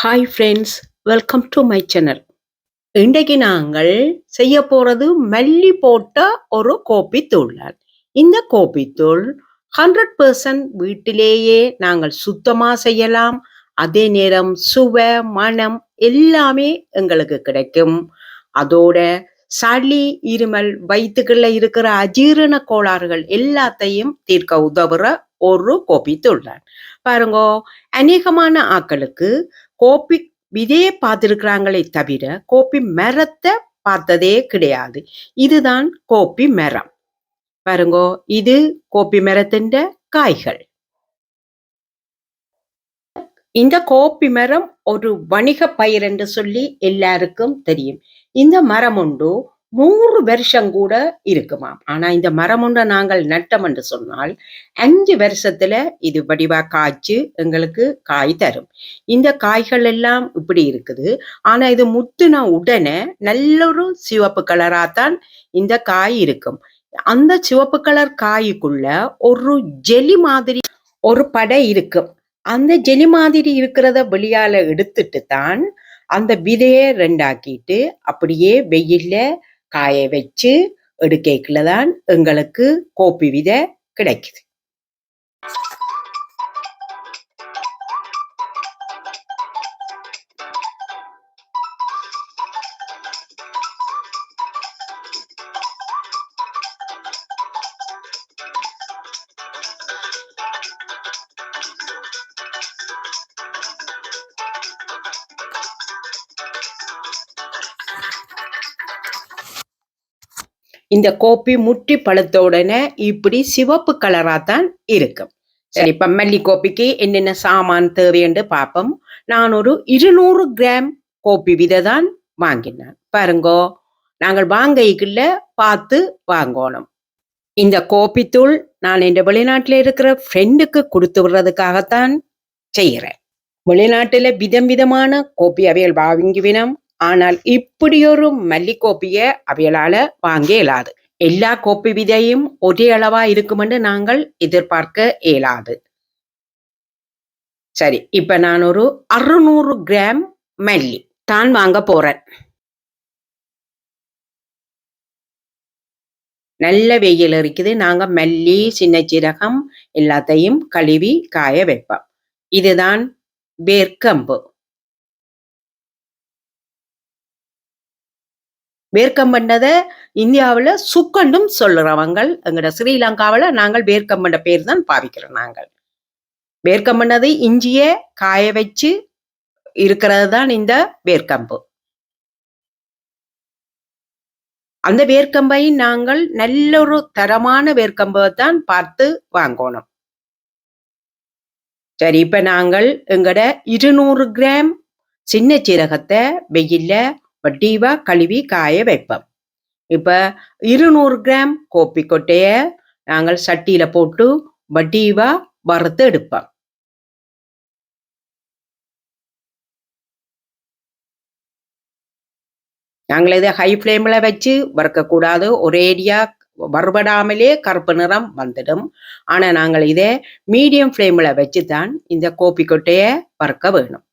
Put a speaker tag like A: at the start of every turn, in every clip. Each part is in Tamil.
A: Hi friends welcome to my channel இன்றைக்கு நாங்கள் செய்ய போகிறது மல்லி போட்ட ஒரு கோப்பி தூள் இந்த கோப்பி தூள் ஹண்ட்ரட் பர்சன்ட் வீட்டிலேயே நாங்கள் சுத்தமாக செய்யலாம். அதே நேரம் சுவை மனம் எல்லாமே எங்களுக்கு கிடைக்கும். அதோட சளி இருமல் வயிற்றுக்குள்ள இருக்கிற அஜீரண கோளாறுகள் எல்லாத்தையும் தீர்க்க உதவுற ஒரு கோப்பி தூள் பாருங்க அநேகமான ஆக்களுக்கு கோப்பி விதையை பார்த்திருக்கிறாங்களே தவிர கோப்பி மரத்தை பார்த்ததே கிடையாது. இதுதான் கோப்பி மரம். பாருங்கோ இது கோப்பி மரத்தின் காய்கள். இந்த கோப்பி மரம் ஒரு வணிக பயிர் என்று சொல்லி எல்லாருக்கும் தெரியும். இந்த மரம் உண்டு நூறு வருஷம் கூட இருக்குமாம். ஆனா இந்த மரம் ஒன்றை நாங்கள் நட்டம் என்று சொன்னால் அஞ்சு வருஷத்துல இது வடிவா காய்ச்சி எங்களுக்கு காய் தரும். இந்த காய்கள் எல்லாம் இப்படி இருக்குது. ஆனா இது முத்துன உடனே நல்ல ஒரு சிவப்பு கலரா தான் இந்த காய் இருக்கும். அந்த சிவப்பு கலர் காய்க்குள்ள ஒரு ஜெலி மாதிரி ஒரு படை இருக்கும். அந்த ஜெலி மாதிரி இருக்கிறத வெளியால எடுத்துட்டு தான் அந்த விதையை ரெண்டாக்கிட்டு அப்படியே வெயில்ல காய வச்சு எடுக்கைக்குள்ள தான் எங்களுக்கு கோப்பி விதை கிடைக்குது. இந்த கோப்பி முட்டி பழுத்த உடனே இப்படி சிவப்பு கலரா தான் இருக்கும். சரி இப்ப மல்லி கோப்பிக்கு என்னென்ன சாமான் தேவைன்னு பார்ப்போம். நான் ஒரு இருநூறு கிராம் கோப்பி விதை தான் வாங்கினேன். பாருங்கோ நாங்கள் வாங்கைக்குள்ள பார்த்து வாங்கணும். இந்த கோப்பித்தூள் நான் இந்த வெளிநாட்டில் இருக்கிற ஃப்ரெண்டுக்கு கொடுத்து விடுறதுக்காகத்தான் செய்கிறேன். வெளிநாட்டில் விதம் விதமான கோப்பி அவைகள் வாங்கிவினம் ஆனால் இப்படி ஒரு மல்லி அவையலால வாங்க இயலாது. எல்லா கோப்பி விதையும் ஒரே அளவா இருக்குமென்று நாங்கள் எதிர்பார்க்க இயலாது. சரி இப்ப நான் ஒரு அறுநூறு கிராம் மல்லி தான் வாங்க போறேன். நல்ல வெயில் இருக்குது நாங்க மல்லி சின்ன சீரகம் எல்லாத்தையும் கழுவி காய வைப்போம். இதுதான் வேர்க்கம்பு. வேர்க்கம்பண்டதை இந்தியாவில் சுக்கண்டும் சொல்லுறவங்க எங்கட ஸ்ரீலங்காவில் நாங்கள் வேர்க்கம்பண்ட பேர் தான் பாவிக்கிறோம் நாங்கள். வேர்க்கம்பண்டதை இஞ்சிய காய வச்சு இருக்கிறது தான் இந்த வேர்க்கம்பு. அந்த வேர்க்கம்பை நாங்கள் நல்ல ஒரு தரமான வேர்க்கம்பை தான் பார்த்து வாங்கணும். சரி இப்ப நாங்கள் எங்கட இருநூறு கிராம் சின்ன சீரகத்தை வெயில்ல வட்டிவா கழுவி காய வைப்போம். இப்போ இருநூறு கிராம் கோப்பி கொட்டையை நாங்கள் சட்டியில் போட்டு வட்டிவா வறுத்து எடுப்போம். நாங்கள் இதை ஹை ஃப்ளேமில் வச்சு வறுக்கக்கூடாது ஒரேடியா வறுபடாமலே கருப்பு நிறம் வந்துடும். ஆனால் நாங்கள் இதை மீடியம் ஃப்ளேமில் வச்சு தான் இந்த கோப்பி கொட்டையை வறுக்க வேணும்.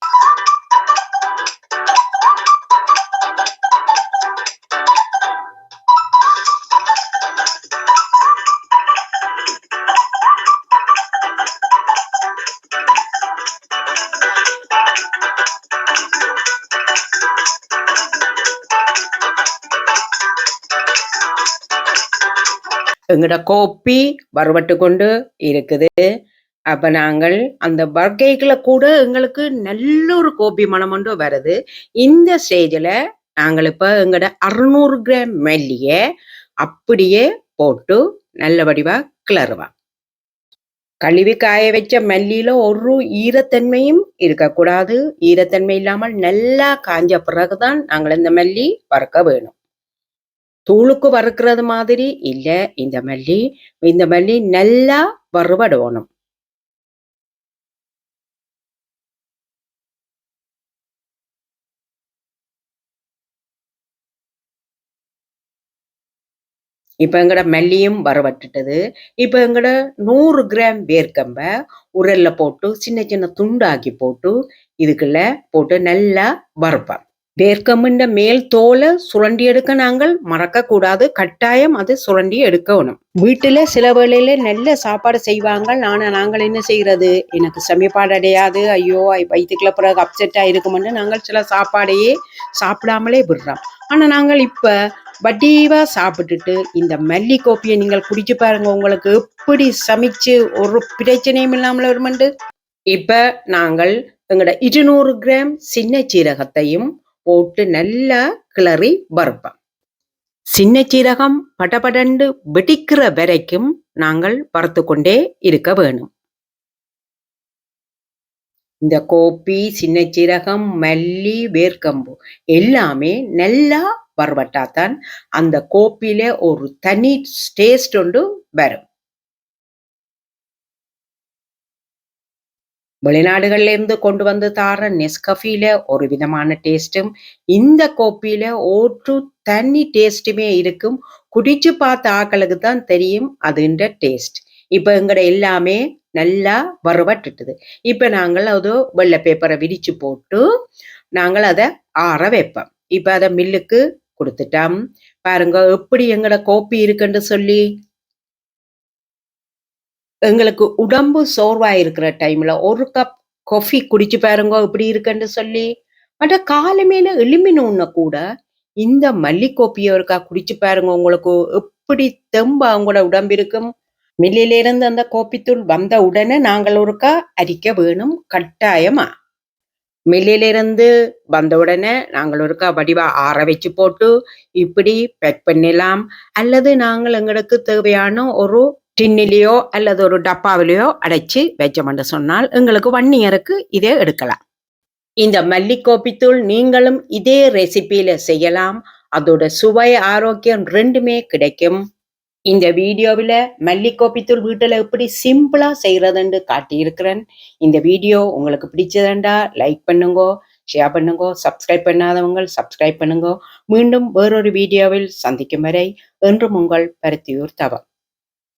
A: எங்கட கோப்பி வறுபட்டு கொண்டு இருக்குது. அப்ப நாங்கள் அந்த வர்க்கைகளை கூட எங்களுக்கு நல்ல ஒரு கோப்பி மனம் ஒன்று வருது. இந்த ஸ்டேஜில் நாங்கள் இப்போ எங்கட அறுநூறு கிராம் மெல்லிய அப்படியே போட்டு நல்ல வடிவா கிளறுவான் கழுவி காய வச்ச மல்லியில ஒரு ஈரத்தன்மையும் இருக்கக்கூடாது. ஈரத்தன்மை இல்லாமல் நல்லா காஞ்ச பிறகுதான் நாங்கள் இந்த மல்லி வறுக்க வேணும். தூளுக்கு வறுக்கிறது மாதிரி இல்ல. இந்த மல்லி இந்த மல்லி நல்லா வறுபடணும் இப்ப எங்கட மல்லியும் வரவட்டுட்டது இப்ப எங்கட நூறு கிராம் வேர்க்கம்ப உரல்ல போட்டு சின்ன சின்ன துண்டாக்கி போட்டு இதுக்குள்ள போட்டு நல்லா வறுப்பேன். வேர்க்கமின்ற மேல் தோலை சுரண்டி எடுக்க நாங்கள் மறக்க கூடாது கட்டாயம் அது சுரண்டி எடுக்கணும். வீட்டுல சில வேளையில நல்ல சாப்பாடு செய்வாங்க ஆனா நாங்கள் என்ன செய்யறது எனக்கு சமைப்பாடு அடையாது. ஐயோ வயிற்றுக்குள்ள பிறகு அப்செட்டாக இருக்குமென்னு நாங்கள் சில சாப்பாடையே சாப்பிடாமலே விடுறோம். ஆனா நாங்கள் இப்ப வடிவாக சாப்பிட்டுட்டு இந்த மல்லி கோப்பியை நீங்கள் குடிச்சு பாருங்க. உங்களுக்கு எப்படி சமைச்சு ஒரு பிரச்சனையும் இல்லாமல் வருமெண்டு இப்ப நாங்கள் எங்களோட இருநூறு கிராம் சின்ன சீரகத்தையும் போட்டு நல்லா கிளறி வறுப்போம். சின்ன சீரகம் படபடண்டு வெடிக்கிற வரைக்கும் நாங்கள் வறுத்து கொண்டே இருக்க வேணும். இந்த கோப்பி சின்ன சீரகம் மல்லி வேர்க்கம்பு எல்லாமே நல்லா வறுவட்டாதான் அந்த கோப்பியில ஒரு தனி டேஸ்ட் ஒன்று வரும். வெளிநாடுகள்ல இருந்து கொண்டு வந்து தார நெஸ்கஃபில ஒரு விதமான டேஸ்டும் இந்த கோப்பியில் ஓட்டு தண்ணி டேஸ்ட்டுமே இருக்கும் குடிச்சு பார்த்த ஆக்களுக்கு தான் தெரியும் அதுன்ற டேஸ்ட் இப்ப எங்கட எல்லாமே நல்லா வறுவட்டுட்டுது இப்ப நாங்கள் அது வெள்ளை பேப்பரை விரிச்சு போட்டு நாங்கள் அதை ஆற வைப்போம் இப்ப அதை மில்லுக்கு கொடுத்துட்டோம் பாருங்க எப்படி எங்கட கோப்பி இருக்குன்னு சொல்லி எங்களுக்கு உடம்பு சோர்வாக இருக்கிற டைம்ல ஒரு கப் காஃபி குடிச்சு பாருங்க இப்படி இருக்குன்னு சொல்லி மற்ற காலமேல எலும்பினோன்னு கூட இந்த மல்லி கோப்பியை ஒருக்கா குடிச்சு பாருங்க உங்களுக்கு எப்படி தெம்பு அவங்களோட உடம்பு இருக்கும். மில்லிலிருந்து அந்த கோப்பித்தூள் வந்த உடனே நாங்கள் ஒருக்கா அரிக்க வேணும் கட்டாயமா. மில்லிலிருந்து வந்த உடனே நாங்கள் ஒருக்கா வடிவா ஆற வச்சு போட்டு இப்படி பேக் பண்ணலாம் அல்லது நாங்கள் எங்களுக்கு தேவையான ஒரு டின்னிலேயோ அல்லது ஒரு டப்பாவிலேயோ அடைச்சு வச்சோம்னு சொன்னால் எங்களுக்கு ஒன் இயருக்கு இதே எடுக்கலாம். இந்த மல்லிக்கோப்பித்தூள் நீங்களும் இதே ரெசிபியில் செய்யலாம். அதோட சுவை ஆரோக்கியம் ரெண்டுமே கிடைக்கும். இந்த வீடியோவில் மல்லிக்கோப்பித்தூள் வீட்டில் எப்படி சிம்பிளாக செய்கிறதுன்னு காட்டியிருக்கிறேன். இந்த வீடியோ உங்களுக்கு பிடிச்சதுண்டா லைக் பண்ணுங்கோ ஷேர் பண்ணுங்க சப்ஸ்கிரைப் பண்ணாதவங்க சப்ஸ்கிரைப் பண்ணுங்க. மீண்டும் வேறொரு வீடியோவில் சந்திக்கும் வரை என்றும் உங்கள் பருத்தியூர் தவம்.